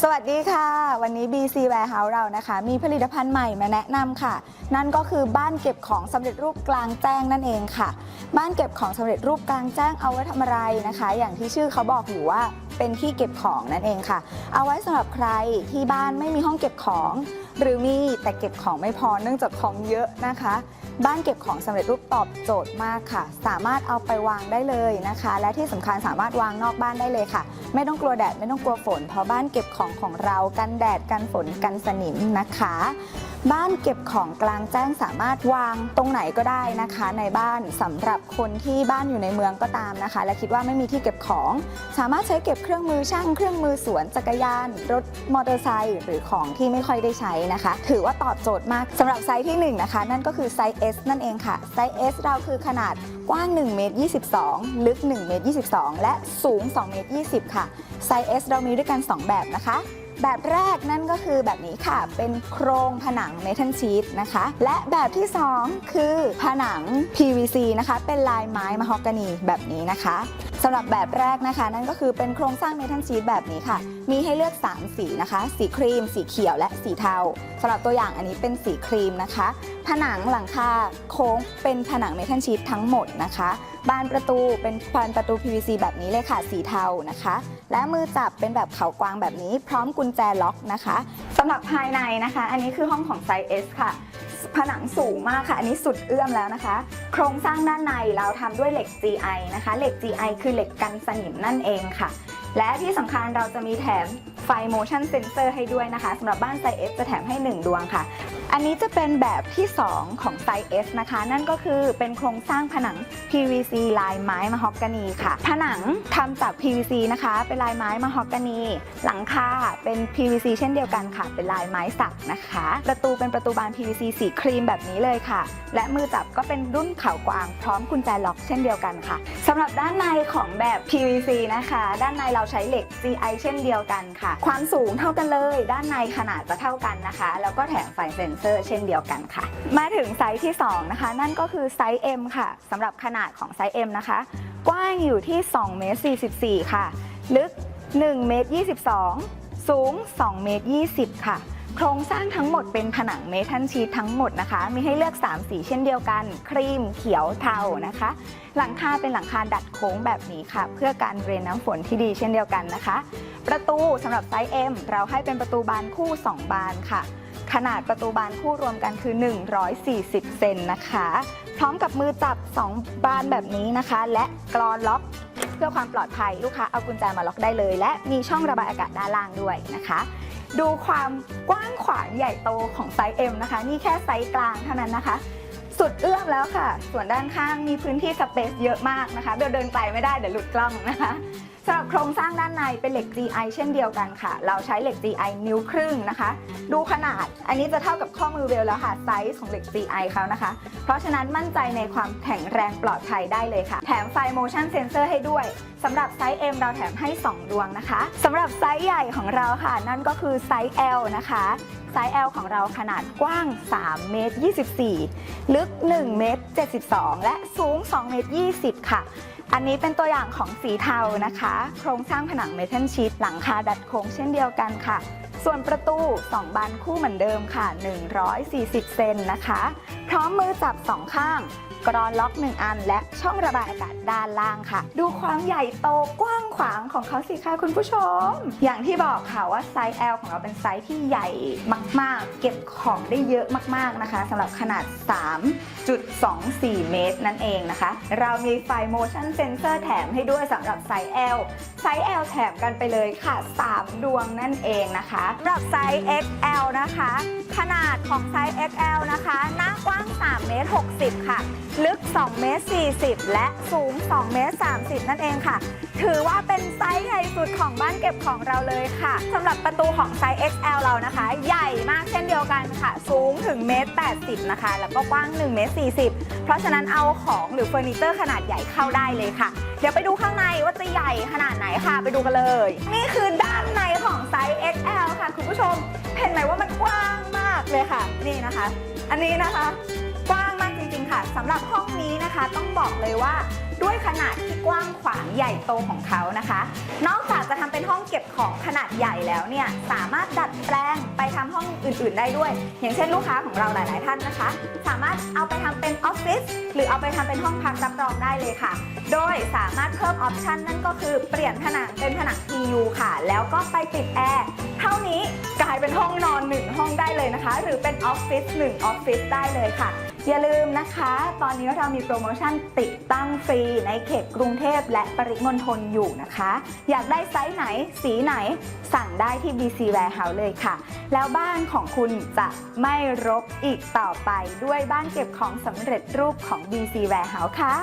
สวัสดีค่ะ วันนี้ BC Warehouse เรานะคะ มีผลิตภัณฑ์ใหม่มาแนะนำค่ะ นั่นก็คือบ้านเก็บของสำเร็จรูปกลางแจ้งนั่นเองค่ะ บ้านเก็บของสำเร็จรูปกลางแจ้งเอาไว้ทำอะไรนะคะ อย่างที่ชื่อเขาบอกอยู่ว่า เป็นที่เก็บของนั่นเองค่ะ เอาไว้สำหรับใครที่บ้านไม่มีห้องเก็บของ หรือมีแต่เก็บของไม่พอเนื่องจากของเยอะนะคะ บ้านเก็บของสำเร็จรูปตอบโจทย์มากค่ะ สามารถเอาไปวางได้เลยนะคะ และที่สำคัญสามารถวางนอกบ้านได้เลยค่ะ ไม่ต้องกลัวแดดไม่ต้องกลัวฝน เพราะบ้านเก็บของของเรากันแดดกันฝนกันสนิมนะคะ บ้านเก็บของกลางแจ้งสามารถวางตรงไหนก็ได้นะคะ ในบ้านสำหรับคนที่บ้านอยู่ในเมืองก็ตามนะคะ และคิดว่าไม่มีที่เก็บของ สามารถใช้เก็บเครื่องมือช่างเครื่องมือสวนจักรยาน รถมอเตอร์ไซค์หรือของที่ไม่ค่อยได้ใช้นะคะ ถือว่าตอบโจทย์มากสำหรับไซส์ที่หนึ่งนะคะ นั่นก็คือไซส์ S นั่นเองค่ะไซส์ S เราคือขนาดกว้าง1เมตร22 ลึก1เมตร22 และสูง2เมตร20 ค่ะไซส์ S เรามีด้วยกัน 2 แบบนะคะ แบบแรกนั่นก็คือแบบนี้ค่ะ เป็นโครงผนังเมทัลชีตนะคะ และแบบที่ 2 คือผนัง PVC นะคะ เป็นลายไม้มะฮอกกานีแบบนี้นะคะ สำหรับแบบแรกนะคะ นั่นก็คือเป็นโครงสร้างเมทัลชีตแบบนี้ค่ะ มีให้เลือก 3 สีนะคะ สีครีม สีเขียวและสีเทาสำหรับตัวอย่างอันนี้เป็นสีครีมนะคะ ผนังหลังคาโค้งเป็นผนังเมทัลชีตทั้งหมดนะคะ บานประตูเป็นบานประตู PVC แบบนี้เลยค่ะ สีเทานะคะ และมือจับเป็นแบบเขากวางแบบนี้ พร้อมกุญแจล็อกนะคะสำหรับภายในนะคะ อันนี้คือห้องของไซส์ S ค่ะ ผนังสูงมากค่ะ อันนี้สุดเอื้อมแล้วนะคะ โครงสร้างด้านในเราทำด้วยเหล็ก GI นะคะ เหล็ก GI คือเหล็กกันสนิมนั่นเองค่ะ และที่สำคัญเราจะมีแถม ไฟ motion sensor ให้ด้วยนะคะสำหรับบ้านไซส์ S จะแถมให้ 1 ดวงค่ะ อันนี้จะเป็นแบบที่ 2 ของไซส์ S นะคะ นั่นก็คือเป็นโครงสร้างผนัง PVC ลายไม้มะฮอกกานีค่ะ ผนังทำจาก PVC นะคะ เป็นลายไม้มะฮอกกานี หลังคาเป็น PVC เช่นเดียวกันค่ะ เป็นลายไม้สักนะคะ ประตูเป็นประตูบาน PVC สีครีมแบบนี้เลยค่ะ และมือจับก็เป็นรุ่นเขากวาง พร้อมกุญแจล็อกเช่นเดียวกันค่ะสำหรับด้านในของแบบ PVC นะคะ ด้านในเราใช้เหล็ก GI เช่นเดียวกันค่ะความสูงเท่ากันเลย ด้านในขนาดจะเท่ากันนะคะ แล้วก็แถมไฟเซนเซอร์เช่นเดียวกันค่ะ มาถึงไซส์ที่ 2 นะคะ นั่นก็คือไซส์ M ค่ะสำหรับขนาดของไซส์ M นะคะ กว้างอยู่ที่2เมตร44 ค่ะ ลึก1เมตร22 สูง2เมตร20 ค่ะ โครงสร้างทั้งหมดเป็นผนังเมทัลชีททั้งหมดนะคะ มีให้เลือก 3 สีเช่นเดียวกัน ครีม เขียวเทานะคะ หลังคาเป็นหลังคาดัดโค้งแบบนี้ค่ะ เพื่อการเรนน้ำฝนที่ดีเช่นเดียวกันนะคะ ประตูสำหรับไซส์ M เราให้เป็นประตูบานคู่ 2 บานค่ะ ขนาดประตูบานคู่รวมกันคือ 140 เซนนะคะ พร้อมกับมือจับ 2 บานแบบนี้นะคะ และกรอนล็อกเพื่อความปลอดภัยลูกค้าเอากุญแจมาล็อกได้เลย และมีช่องระบายอากาศด้านล่างด้วยนะคะ ดูความกว้างขวางใหญ่โตของไซส์ M นะคะ นี่แค่ไซส์กลางเท่านั้นนะคะ สุดเอื้อมแล้วค่ะ ส่วนด้านข้างมีพื้นที่สเปซเยอะมากนะคะ เดี๋ยวเดินไกลไม่ได้เดี๋ยวหลุดกล้องนะคะสำหรับโครงสร้างด้านในเป็นเหล็ก GI เช่นเดียวกันค่ะ เราใช้เหล็ก GI นิ้วครึ่งนะคะ ดูขนาด อันนี้จะเท่ากับข้อมือเวลแล้วค่ะ ไซส์ของเหล็ก GI เขานะคะ เพราะฉะนั้นมั่นใจในความแข็งแรงปลอดภัยได้เลยค่ะ แถมไฟ motion sensor ให้ด้วย สำหรับไซส์ M เราแถมให้ 2 ดวงนะคะ สำหรับไซส์ใหญ่ของเราค่ะ นั่นก็คือไซส์ L นะคะ ไซส์ L ของเราขนาดกว้าง 3 เมตร 24 ลึก 1 เมตร 72 และสูง 2 เมตร 20 ค่ะ อันนี้เป็นตัวอย่างของสีเทานะคะ โครงสร้างผนังเมทัลชีตหลังคาดัดโค้งเช่นเดียวกันค่ะ ส่วนประตู 2 บานคู่เหมือนเดิมค่ะ 140 เซนนะคะ พร้อมมือจับ 2 ข้าง กรอนล็อก 1 อัน และช่องระบายอากาศด้านล่างค่ะ ดูความใหญ่โตกว้างขวางของเขาสิคะคุณผู้ชม อย่างที่บอกค่ะว่าไซส์ L ของเราเป็นไซส์ที่ใหญ่มาก ๆ เก็บของได้เยอะมาก ๆ นะคะสำหรับขนาด 3.24 เมตรนั่นเองนะคะ เรามีไฟ motion sensor แถมให้ด้วยสำหรับไซส์ L ไซส์ L แถมกันไปเลยค่ะ 3 ดวงนั่นเองนะคะสำหรับไซส์ XL นะคะ ขนาดของไซส์ XL นะคะ หน้ากว้าง3เมตร60 ค่ะ ลึก2เมตร40 และสูง2เมตร30 นั่นเองค่ะ ถือว่าเป็นไซส์ใหญ่สุดของบ้านเก็บของเราเลยค่ะสำหรับประตูของไซส์ XL เรานะคะ ใหญ่มากเช่นเดียวกันค่ะ สูงถึงเมตร80 นะคะ แล้วก็กว้าง1เมตร40 เพราะฉะนั้นเอาของหรือเฟอร์นิเจอร์ขนาดใหญ่เข้าได้เลยค่ะ เดี๋ยวไปดูข้างในว่าจะใหญ่ขนาดไหนค่ะ ไปดูกันเลย นี่คือด้านในของไซส์ XL ค่ะ คุณผู้ชม เห็นไหมว่ามันกว้างมากเลยค่ะ นี่นะคะ อันนี้นะคะ ค่ะสำหรับห้องนี้นะคะต้องบอกเลยว่าด้วยขนาดที่กว้างขวางใหญ่โตของเขานะคะ นอกจากจะทำเป็นห้องเก็บของขนาดใหญ่แล้วเนี่ยสามารถดัดแปลงไปทำห้องอื่น ๆ ได้ด้วย อย่างเช่นลูกค้าของเราหลาย ๆ ท่านนะคะ สามารถเอาไปทำเป็นออฟฟิศหรือเอาไปทำเป็นห้องพักรับรองได้เลยค่ะ โดยสามารถเพิ่มออปชันนั่นก็คือเปลี่ยนผนังเป็นผนัง PU ค่ะ แล้วก็ไปติดแอร์เท่านี้กลายเป็นห้องนอน1ห้องได้เลยนะคะ หรือเป็นออฟฟิศ1ออฟฟิศได้เลยค่ะ อย่าลืมนะคะ ตอนนี้เรามีโปรโมชั่นติดตั้งฟรีในเขตกรุงเทพและปริมณฑลอยู่นะคะ อยากได้ไซส์ไหน สีไหน สั่งได้ที่ BC Warehouse เลยค่ะ แล้วบ้านของคุณจะไม่รกอีกต่อไปด้วยบ้านเก็บของสำเร็จรูปของ BC Warehouse ค่ะ